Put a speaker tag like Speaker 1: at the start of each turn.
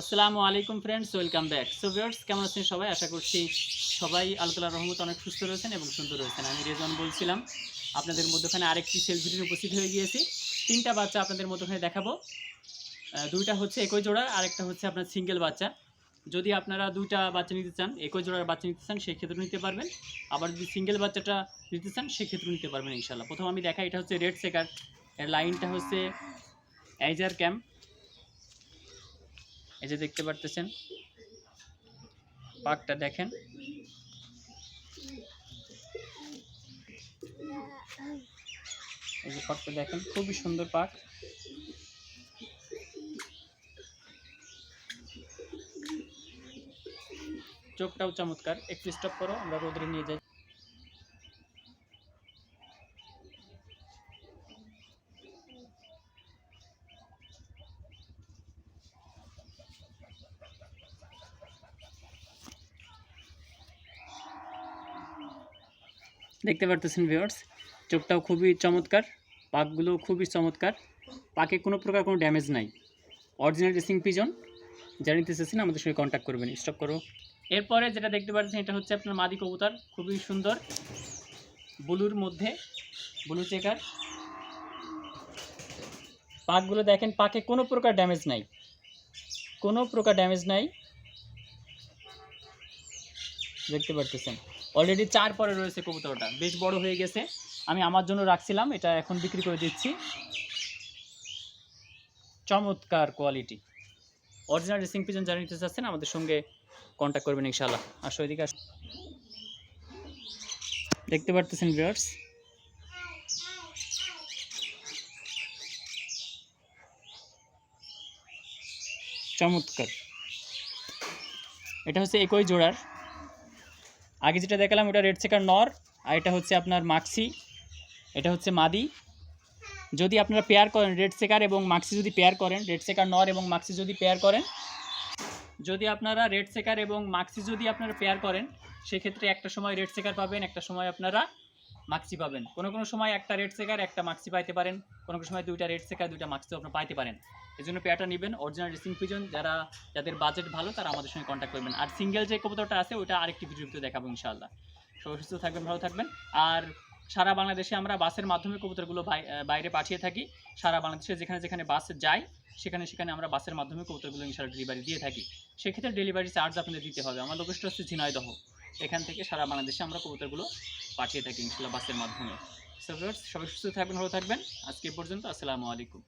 Speaker 1: আসসালামু আলাইকুম friends welcome back so viewers কেমন আছেন সবাই? আশা করছি সবাই আল্লাহ রহমত অনেক সুস্থ রয়েছেন এবং সুন্দর রয়েছেন। আমি রেজন বলছিলাম, আপনাদের মধ্যখানে আরেকটি সেলফ ভিডিও উপস্থিত হয়ে গিয়েছি। তিনটা বাচ্চা আপনাদের মধ্যখানে দেখাবো। দুইটা হচ্ছে একই জোড়া আরেকটা হচ্ছে আপনার সিঙ্গেল বাচ্চা। যদি আপনারা দুইটা বাচ্চা নিতে চান, একই জোড়ার বাচ্চা নিতে চান সেই ক্ষেত্রে নিতে পারবেন। আবার যদি সিঙ্গেল বাচ্চাটা নিতে চান, সেক্ষেত্রে নিতে পারবেন ইনশাল্লাহ প্রথম আমি দেখাই, এটা হচ্ছে রেড সেকার এর লাইনটা হচ্ছে অ্যাইজার ক্যাম্প এই যে দেখতে পারতেছেন, পাকটা দেখেন। এই যে পাকটা দেখেন, খুবই সুন্দর পাক। চোখটাও চমৎকার, একটু স্টপ করো, আমরা রোদরে নিয়ে যাই। দেখতে পারতেছেন ভিউয়ার্স চোখটাও খুবই চমৎকার পাকগুলো খুবই চমৎকার। পাকে কোনো প্রকার কোনো ড্যামেজ নাই। অরিজিনাল রেসিং পিজন যারা নিতে চাচ্ছেন আমাদের সঙ্গে কন্ট্যাক্ট করবেন স্টক করো। এরপরে যেটা দেখতে পাচ্ছেন এটা হচ্ছে আপনার মাদি কবুতর, খুবই সুন্দর। ব্লুর মধ্যে, ব্লু চেকার পাকগুলো দেখেন, পাকে কোনো প্রকার ড্যামেজ নাই। কোনো প্রকার ড্যামেজ নাই। দেখতে পারতেছেন। অলরেডি চার পরে রয়েছে কবুতরটা। বেশ বড় হয়ে গেছে। আমি আমার জন্য রাখছিলাম, এটা এখন বিক্রি করে দিচ্ছি। চমৎকার কোয়ালিটি অরিজিনাল রেসিং পিজন যারা নিতে চাচ্ছেন, আমাদের সঙ্গে কন্ট্যাক্ট করবেন ইনশাল্লাহ আসো এদিকে আস। দেখতে পারতেছেন ভিউয়ার্স চমৎকার। এটা হচ্ছে একই জোড়ার। আগে যেটা দেখালাম, ওটা রেড সেকার নর, আর এটা হচ্ছে আপনার মাক্সি এটা হচ্ছে মাদি। যদি আপনারা পেয়ার করেন রেড সেকার এবং মাক্সি যদি পেয়ার করেন রেড সেকার নর এবং মাক্সি যদি পেয়ার করেন, যদি আপনারা রেড সেকার এবং মাক্সি যদি আপনারা পেয়ার করেন, সেক্ষেত্রে একটা সময় রেড সেকার পাবেন, একটা সময় আপনারা মাক্সি পাবেন। কোনো কোনো সময় একটা রেড চেকার একটা মাক্সি পাইতে পারেন। কোনো কোনো সময় দুইটা রেড চেকার দুইটা মাক্সিও আপনারা পাইতে পারেন। এই জন্য পেয়ারটা নেবেন অরিজিনাল রেসিং পিজন যারা, যাদের বাজেট ভালো, তারা আমাদের সঙ্গে কন্ট্যাক্ট করবেন। আর সিঙ্গেল যে কবুতরটা আছে ওটা আরেকটি ভিডিওতে দেখাবো ইনশাআল্লাহ। সবাই সুস্থ থাকবেন, ভালো থাকবেন। আর সারা বাংলাদেশে আমরা বাসের মাধ্যমে কবুতরগুলো বাই- বাইরে পাঠিয়ে থাকি। সারা বাংলাদেশে যেখানে যেখানে বাস যায়, সেখানে সেখানে আমরা বাসের মাধ্যমে কবুতরগুলো ইনশাল্লাহ ডেলিভারি দিয়ে থাকি। সেক্ষেত্রে ডেলিভারি চার্জ আপনাদের দিতে হবে। আমার লোকেশটা হচ্ছে ঝিনাইদহ। এখান থেকে সারা বাংলাদেশে আমরা কবুতরগুলো পাঠিয়ে থাকি ইনশাল্লাহ বাসের মাধ্যমে। সবাই সুস্থ থাকবেন, ভালো থাকবেন। আজকে পর্যন্ত, আসসালামু আলাইকুম।